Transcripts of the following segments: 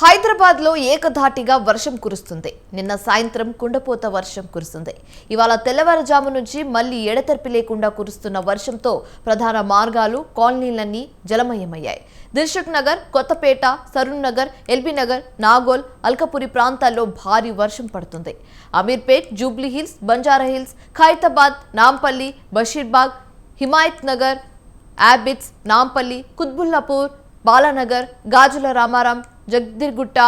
హైదరాబాద్లో ఏకధాటిగా వర్షం కురుస్తుంది. నిన్న సాయంత్రం కుండపోత వర్షం కురుస్తుంది. ఇవాళ తెల్లవారుజాము నుంచి మళ్ళీ ఎడతెరిపి లేకుండా కురుస్తున్న వర్షంతో ప్రధాన మార్గాలు కాలనీలన్నీ జలమయమయ్యాయి. దిల్షుక్ నగర్ కొత్తపేట సరూర్ నగర్ ఎల్బీ నగర్ నాగోల్ అల్కపురి ప్రాంతాల్లో భారీ వర్షం పడుతుంది. Ameerpet Jubilee hills Banjara hills Khairatabad Nampally Basheerbagh Himayat Nagar యాబిట్స్ Nampally Quthbullapur Balanagar గాజుల రామారాం జగదిర్గుట్ట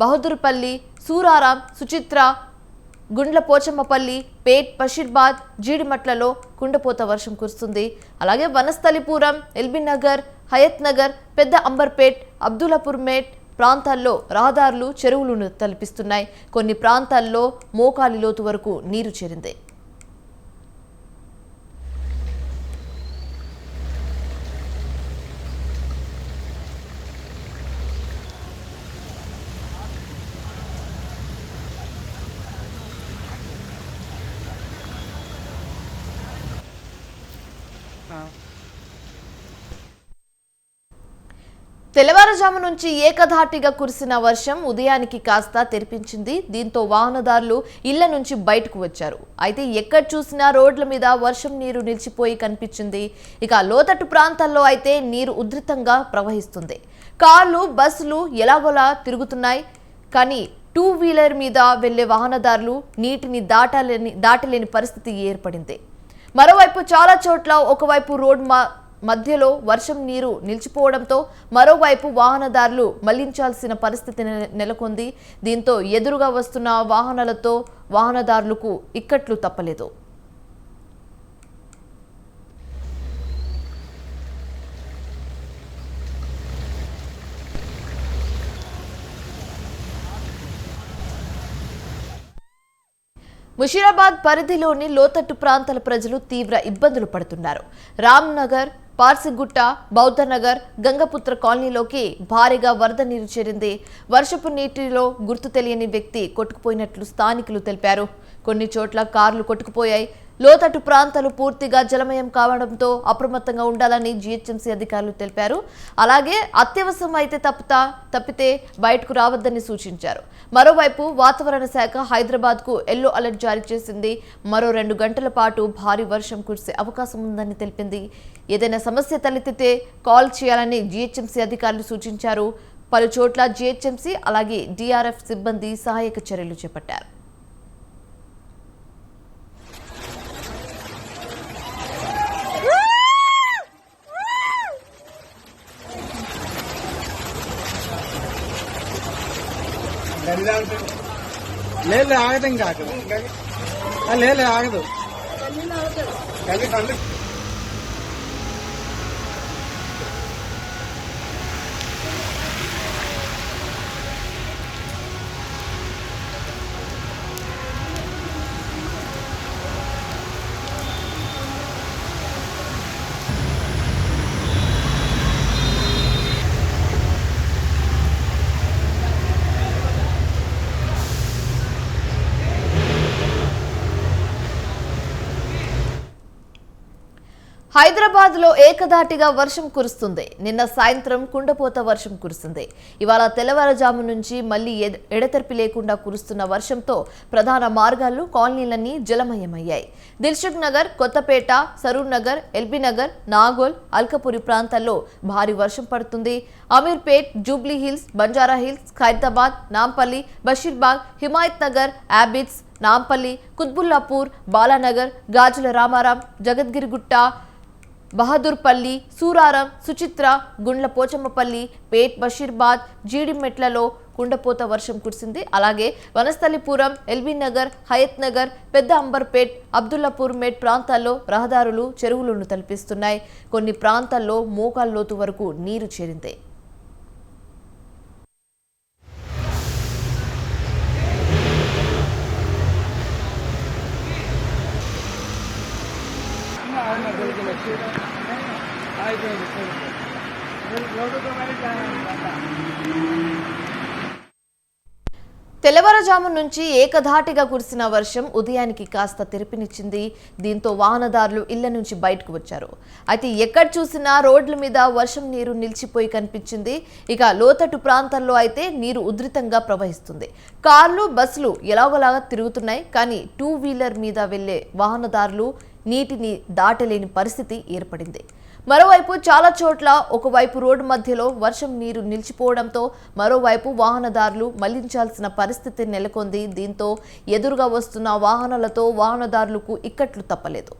బహదూర్పల్లి సూరారాం సుచిత్ర గుండ్ల పోచమ్మపల్లి పేట్ బషీర్బాద్ జీడిమట్లలో కుండపోత వర్షం కురుస్తుంది. అలాగే వనస్థలిపురం ఎల్బీ నగర్ హయత్ నగర్ పెద్ద అంబర్పేట్ అబ్దుల్లాపూర్ మేట్ ప్రాంతాల్లో రహదారులు చెరువులను తలపిస్తున్నాయి. కొన్ని ప్రాంతాల్లో మోకాలి లోతు వరకు నీరు చేరింది. తెల్లవారుజాము నుంచి ఏకధాటిగా కురిసిన వర్షం ఉదయానికి కాస్త తెరిపించింది. దీంతో వాహనదారులు ఇళ్ళ నుంచి బయటకు వచ్చారు. అయితే ఎక్కడ చూసినా రోడ్ల మీద వర్షం నీరు నిలిచిపోయి కనిపించింది. ఇక లోతట్టు ప్రాంతాల్లో అయితే నీరు ఉధృతంగా ప్రవహిస్తుంది. కార్లు బస్సులు ఎలాగోలా తిరుగుతున్నాయి. కానీ టూ వీలర్ మీద వెళ్ళే వాహనదారులు నీటిని దాటాలేని దాటలేని పరిస్థితి ఏర్పడింది. మరోవైపు చాలా చోట్ల ఒకవైపు రోడ్ మా మధ్యలో వర్షం నీరు నిలిచిపోవడంతో మరోవైపు వాహనదారులు మళ్ళించాల్సిన పరిస్థితి నెలకొంది. దీంతో ఎదురుగా వస్తున్న వాహనాలతో వాహనదారులకు ఇక్కట్లు తప్పలేదు. ముషీరాబాద్ పరిధిలోని లోతట్టు ప్రాంతాల ప్రజలు తీవ్ర ఇబ్బందులు పడుతున్నారు. రామ్నగర్ పార్సిగుట్ట బౌద్ధనగర్ గంగపుత్ర కాలనీలోకి భారీగా వరద నీరు చేరింది. వర్షపు నీటిలో గుర్తు తెలియని వ్యక్తి కొట్టుకుపోయినట్లు స్థానికులు తెలిపారు. కొన్ని చోట్ల కార్లు కొట్టుకుపోయాయి. లోతట్టు ప్రాంతాలు పూర్తిగా జలమయం కావడంతో అప్రమత్తంగా ఉండాలని జీహెచ్ఎంసీ అధికారులు తెలిపారు. అలాగే అత్యవసరం అయితే తప్పుతా తప్పితే బయటకు రావద్దని సూచించారు. మరోవైపు వాతావరణ శాఖ హైదరాబాద్కు ఎల్లో అలర్ట్ జారీ చేసింది. మరో రెండు గంటల పాటు భారీ వర్షం కురిసే అవకాశం ఉందని తెలిపింది. ఏదైనా సమస్య తలెత్తితే కాల్ చేయాలని జీహెచ్ఎంసీ అధికారులు సూచించారు. పలు చోట్ల జీహెచ్ఎంసీ అలాగే డిఆర్ఎఫ్ సిబ్బంది సహాయక చర్యలు చేపట్టారు. లేదు ఆగదు ఇంకా అక్కడ ఆ, లేదు ఆగదు. హైదరాబాద్లో ఏకధాటిగా వర్షం కురుస్తుంది. నిన్న సాయంత్రం కుండపోత వర్షం కురుస్తుంది ఇవాళ తెల్లవారుజాము నుంచి మళ్ళీ ఎడతెరిపి లేకుండా కురుస్తున్న వర్షంతో ప్రధాన మార్గాలు కాలనీలన్నీ జలమయమయ్యాయి. దిల్సుఖ్ నగర్ కొత్తపేట సరూర్ నగర్ ఎల్బీనగర్ నాగోల్ అల్కపురి ప్రాంతాల్లో భారీ వర్షం పడుతుంది. Ameerpet Jubilee hills Banjara hills Khairatabad Nampally Basheerbagh Himayat Nagar యాబిట్స్ Nampally Quthbullapur Balanagar గాజుల రామారాం జగద్గిరిగుట్ట బహదూర్పల్లి సూరారం సుచిత్ర గుండ్ల పోచమ్మపల్లి పేట్ బషీర్బాద్ జీడిమెట్లలో కుండపోత వర్షం కురిసింది. అలాగే వనస్థలిపురం ఎల్బీ నగర్ హయత్ నగర్ పెద్ద అంబర్పేట్ అబ్దుల్లాపూర్ మేట్ ప్రాంతాల్లో రహదారులు చెరువులను తలపిస్తున్నాయి. కొన్ని ప్రాంతాల్లో మోకాల్లోతు వరకు నీరు చేరింది. తెల్లవారుజాము నుంచి ఏకధాటిగా కురిసిన వర్షం ఉదయానికి కాస్త తెరిపినిచ్చింది. దీంతో వాహనదారులు ఇళ్ళ నుంచి బయటకు వచ్చారు. అయితే ఎక్కడ చూసినా రోడ్ల మీద వర్షం నీరు నిలిచిపోయి కనిపించింది. ఇక లోతట్టు ప్రాంతాల్లో అయితే నీరు ఉధృతంగా ప్రవహిస్తుంది. కార్లు బస్సులు ఎలాగోలాగా తిరుగుతున్నాయి. కానీ టూ వీలర్ మీద వెళ్ళే వాహనదారులు నీటిని దాటలేని పరిస్థితి ఏర్పడింది. మరోవైపు చాలా చోట్ల ఒకవైపు రోడ్డు మధ్యలో వర్షం నీరు నిలిచిపోవడంతో మరోవైపు వాహనదారులు మళ్ళించాల్సిన పరిస్థితి నెలకొంది. దీంతో ఎదురుగా వస్తున్న వాహనాలతో వాహనదారులకు ఇక్కట్లు తప్పలేదు.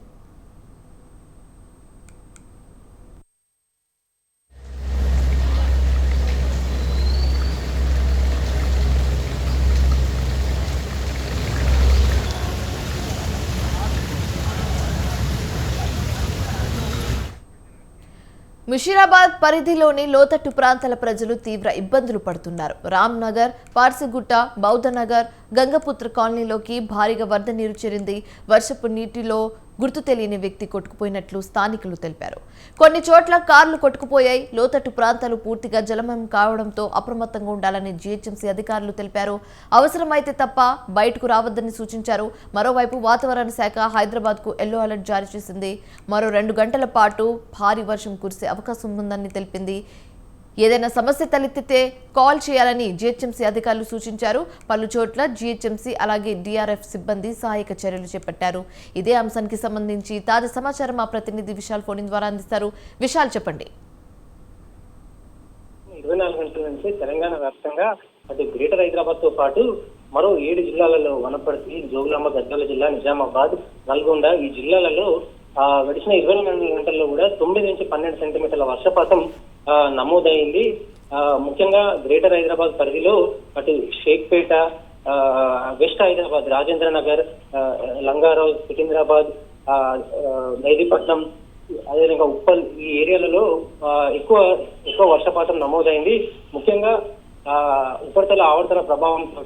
ముషీరాబాద్ పరిధిలోని లోతట్టు ప్రాంతాల ప్రజలు తీవ్ర ఇబ్బందులు పడుతున్నారు. రామ్ నగర్ పార్సిగుట్ట బౌద్ధనగర్ గంగపుత్ర కాలనీలోకి భారీగా వరద నీరు చేరింది. వర్షపు నీటిలో గుర్తు తెలియని వ్యక్తి కొట్టుకుపోయినట్లు స్థానికులు తెలిపారు. కొన్ని చోట్ల కార్లు కొట్టుకుపోయాయి. లోతట్టు ప్రాంతాలు పూర్తిగా జలమయం కావడంతో అప్రమత్తంగా ఉండాలని జీహెచ్ఎంసీ అధికారులు తెలిపారు. అవసరమైతే తప్ప బయటకు రావద్దని సూచించారు. మరోవైపు వాతావరణ శాఖ హైదరాబాద్కు ఎల్లో అలర్ట్ జారీ చేసింది. మరో రెండు గంటల పాటు భారీ వర్షం కురిసే అవకాశం ఉందని తెలిపింది. ఏదైనా సమస్య తలెత్తితే కాల్ చేయాలని జీహెచ్ఎంసీ అధికారులు సూచించారు. పలు చోట్ల జీహెచ్ఎంసీ అలాగే డిఆర్ఎఫ్ సిబ్బంది సహాయక చర్యలు చేపట్టారు. ఇదే అంశానికి సంబంధించి తాజా సమాచారం మా ప్రతినిధి విశాల్ ఫోన్ ద్వారా అందిస్తారు. విశాల్ చెప్పండి. ఇరవై నాలుగు గంటల నుంచి తెలంగాణ వ్యాప్తంగా అటు గ్రేటర్ హైదరాబాద్తో పాటు మరో ఏడు జిల్లాలలో వనపర్తి జోగులాంబ గద్వాల జిల్లా నిజామాబాద్ నల్గొండ ఈ జిల్లాలలో గడిచిన ఇరవై నాలుగు గంటల్లో కూడా తొమ్మిది నుంచి పన్నెండు సెంటీమీటర్ల వర్షపాతం నమోదైంది. ఆ, ముఖ్యంగా గ్రేటర్ హైదరాబాద్ పరిధిలో అటు షేక్పేట ఆ, వెస్ట్ హైదరాబాద్ రాజేంద్ర నగర్ ఆ, లంగారావు సికింద్రాబాద్ ఆ, మెహదీపట్నం అదేవిధంగా ఉప్పల్ ఈ ఏరియాలలో ఆ, ఎక్కువ ఎక్కువ వర్షపాతం నమోదైంది. ముఖ్యంగా ఆ, ఉపరితల ఆవర్తన ప్రభావంతో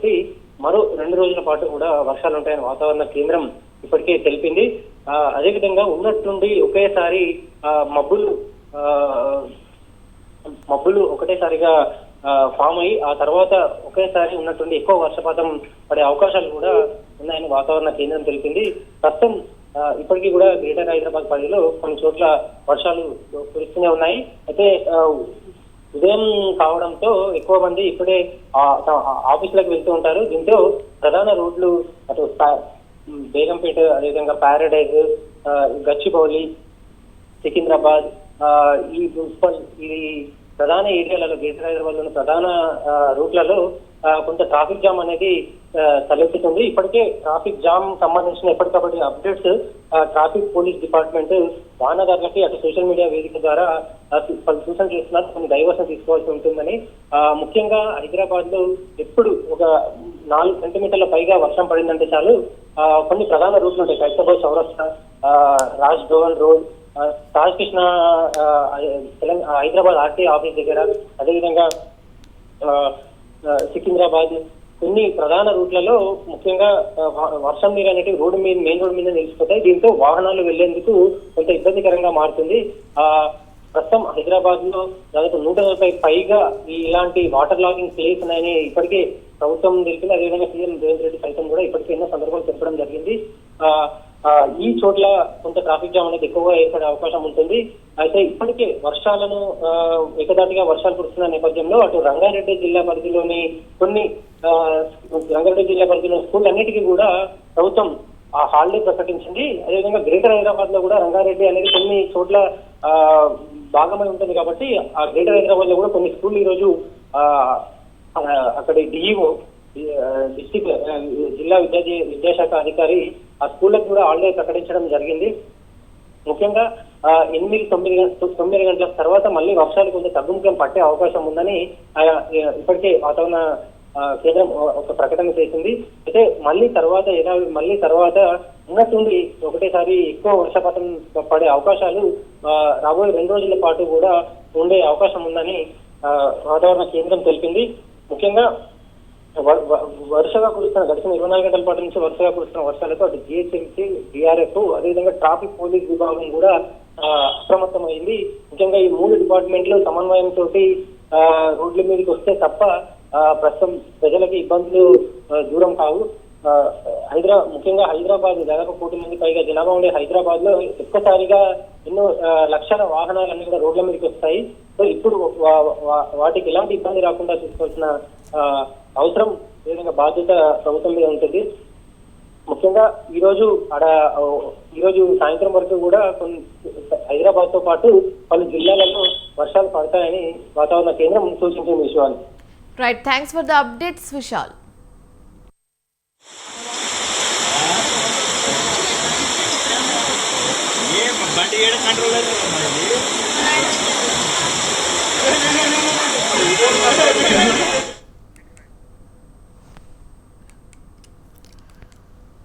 మరో రెండు రోజుల పాటు కూడా వర్షాలు ఉంటాయని వాతావరణ కేంద్రం ఇప్పటికే తెలిపింది. ఆ, అదేవిధంగా ఉన్నట్టుండి ఒకేసారి ఆ, మబ్బులు ఆ, మబ్బులు ఒకటేసారిగా ఫామ్ అయ్యి ఆ తర్వాత ఒకేసారి ఉన్నటువంటి ఎక్కువ వర్షపాతం పడే అవకాశాలు కూడా ఉన్నాయని వాతావరణ కేంద్రం తెలిపింది. ప్రస్తుతం ఇప్పటికీ కూడా గ్రేటర్ హైదరాబాద్ పరిధిలో కొన్ని చోట్ల వర్షాలు కురుస్తూనే ఉన్నాయి. అయితే ఉదయం కావడంతో ఎక్కువ మంది ఇప్పుడే ఆఫీసులకు వెళ్తూ ఉంటారు. దీంతో ప్రధాన రోడ్లు అటు బేగంపేట అదేవిధంగా ప్యారడైజ్ గచ్చిబౌలి సికింద్రాబాద్ ఈ మున్సిపల్ ఈ ప్రధాన ఏరియాలలో గ్రేటర్ హైదరాబాద్లోని ప్రధాన రూట్లలో ఆ, కొంత ట్రాఫిక్ జామ్ అనేది తలెత్తుతుంది. ఇప్పటికే ట్రాఫిక్ జామ్ సంబంధించిన ఎప్పటికప్పటి అప్డేట్స్ ట్రాఫిక్ పోలీస్ డిపార్ట్మెంట్ వాహనదారులకి అటు సోషల్ మీడియా వేదిక ద్వారా పలు సూచనలు చేస్తున్నారు. కొన్ని డైవర్షన్ తీసుకోవాల్సి ఉంటుందని. ముఖ్యంగా హైదరాబాద్లో ఎప్పుడు ఒక నాలుగు సెంటీమీటర్ల పైగా వర్షం పడిందంటే చాలు కొన్ని ప్రధాన రూట్లు ఉంటాయి. ఖైరతాబాద్ చౌరస్తా రాజ్ భవన్ రోడ్ రాజకృష్ణ తెలంగాణ హైదరాబాద్ ఆర్టీ ఆఫీస్ దగ్గర అదేవిధంగా ఆ, సికింద్రాబాద్ కొన్ని ప్రధాన రూట్లలో ముఖ్యంగా వర్షం నీరు అనేటివి రోడ్డు మీద మెయిన్ రోడ్ మీద నిలిచిపోతాయి. దీంతో వాహనాలు వెళ్ళేందుకు కొంత ఇబ్బందికరంగా మారుతుంది. ఆ ప్రస్తుతం హైదరాబాద్లో దాదాపు నూట నలభై పైగా ఇలాంటి వాటర్ లాగింగ్ ప్లేస్ ఉన్నాయని ఇప్పటికే ప్రభుత్వం తెలిపింది. అదేవిధంగా సీఎం రేవంత్ రెడ్డి సైతం కూడా ఇప్పటికే ఎన్నో సందర్భాలు చెప్పడం జరిగింది. ఆ, ఈ చోట్ల కొంత ట్రాఫిక్ జామ్ అనేది ఎక్కువగా ఏర్పడే అవకాశం ఉంటుంది. అయితే ఇప్పటికే వర్షాలను ఏకదాటిగా వర్షాలు కురుస్తున్న నేపథ్యంలో అటు రంగారెడ్డి జిల్లా పరిధిలోని కొన్ని ఆ, రంగారెడ్డి జిల్లా పరిధిలోని స్కూల్ అన్నిటికీ కూడా ప్రభుత్వం ఆ హాలిడే ప్రకటించింది. అదేవిధంగా గ్రేటర్ హైదరాబాద్లో కూడా రంగారెడ్డి అనేది కొన్ని చోట్ల ఆ, భాగమై ఉంటుంది కాబట్టి ఆ గ్రేటర్ హైదరాబాద్లో కూడా కొన్ని స్కూల్ ఈ రోజు ఆ, ఆ, అక్కడి డిఈఓ డిస్టిక్ జిల్లా విద్యా విద్యాశాఖ అధికారి ఆ స్కూళ్ళకి కూడా హాలిడే ప్రకటించడం జరిగింది. ముఖ్యంగా ఎనిమిది తొమ్మిది గంట- తొమ్మిది గంటల తర్వాత మళ్ళీ వర్షాలు కొంచెం తగ్గుముఖం పట్టే అవకాశం ఉందని ఇప్పటికే వాతావరణ కేంద్రం ఒక ప్రకటన చేసింది. అయితే మళ్ళీ తర్వాత ఏదైనా మళ్ళీ తర్వాత ఉన్నట్టుండి ఒకటేసారి ఎక్కువ వర్షపాతం పడే అవకాశాలు రాబోయే రెండు రోజుల పాటు కూడా ఉండే అవకాశం ఉందని ఆ, వాతావరణ కేంద్రం తెలిపింది. ముఖ్యంగా వరుసగా కురుస్తున్న గడిచిన ఇరవై నాలుగు గంటల పాటు నుంచి వరుసగా కురుస్తున్న వర్షాలతో అటు జిహెచ్ఎంసీ డిఆర్ఎఫ్ అదేవిధంగా ట్రాఫిక్ పోలీస్ విభాగం కూడా అప్రమత్తమైంది. ముఖ్యంగా ఈ మూడు డిపార్ట్మెంట్లు సమన్వయం తోటి ఆ, రోడ్ల మీదకి వస్తే తప్ప ఆ, ప్రస్తుతం ప్రజలకి ఇబ్బందులు దూరం కావు. ఆ, హైదరా ముఖ్యంగా హైదరాబాద్ దాదాపు కోటి మంది పైగా జనాభా ఉండే హైదరాబాద్లో ఒక్కసారిగా ఎన్నో లక్షల లక్షల వాహనాలన్నీ కూడా రోడ్ల మీదకి వస్తాయి. సో ఇప్పుడు వా- వాటికి ఎలాంటి ఇబ్బంది రాకుండా చూసుకోవాల్సిన ఆ, అవసరం ఏదైనా బాధ్యత ప్రభుత్వం మీద ఉంటుంది. ముఖ్యంగా ఈ రోజు ఆడ ఆ, ఈ రోజు సాయంత్రం వరకు కూడా కొన్ని హైదరాబాద్తో పాటు పలు జిల్లాలలో వర్షాలు పడతాయని వాతావరణ కేంద్రం సూచించిన విషయాలు right thanks for the updates Vishal ఏం బండి ఏడ కంట్రోల్ అవుతుంది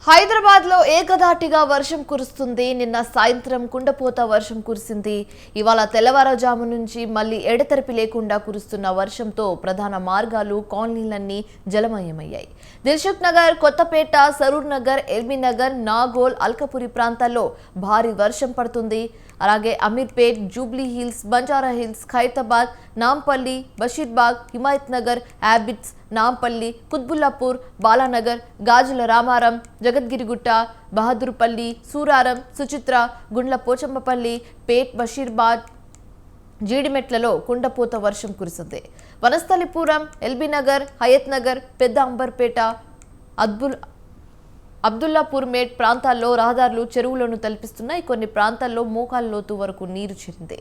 హైదరాబాద్లో ఏకధాటిగా వర్షం కురుస్తుంది. నిన్న సాయంత్రం కుండపోత వర్షం కురిసింది. ఇవాళ తెల్లవారుజాము నుంచి మళ్ళీ ఎడతెరపి లేకుండా కురుస్తున్న వర్షంతో ప్రధాన మార్గాలు కాలనీలన్నీ జలమయమయ్యాయి. దిల్షుక్ నగర్ కొత్తపేట సరూర్ నగర్ ఎల్మీనగర్ నాగోల్ అల్కపురి ప్రాంతాల్లో భారీ వర్షం పడుతుంది. అలాగే Ameerpet Jubilee hills Banjara hills Khairatabad Nampally Basheerbagh Himayat Nagar హ్యాబిట్స్ నాంపల్లి కుత్బుల్లాపూర్ బాలానగర్ గాజుల రామారం జగద్గిరిగుట్ట బహదూర్పల్లి సూరారం సుచిత్ర గుండ్ల పోచమ్మపల్లి పేట్ బషీర్బాద్ జీడిమెట్లలో కుండపోత వర్షం కురిసింది. వనస్థలిపురం ఎల్బీనగర్ హయత్నగర్ హయత్ నగర్ పెద్ద అంబర్పేట అద్బుల్ అబ్దుల్లాపూర్ మేట్ ప్రాంతాల్లో రహదారులు చెరువులను తలపిస్తున్నాయి. కొన్ని ప్రాంతాల్లో మోకాల లోతు వరకు నీరు చేరింది.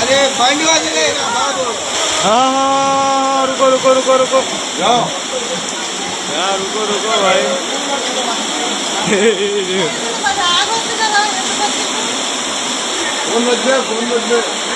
अरे फंड वाले हाँ हाँ रुको रुको रुको रुको जाओ यार रुको रुको भाई फोन मत दे फोन मत दे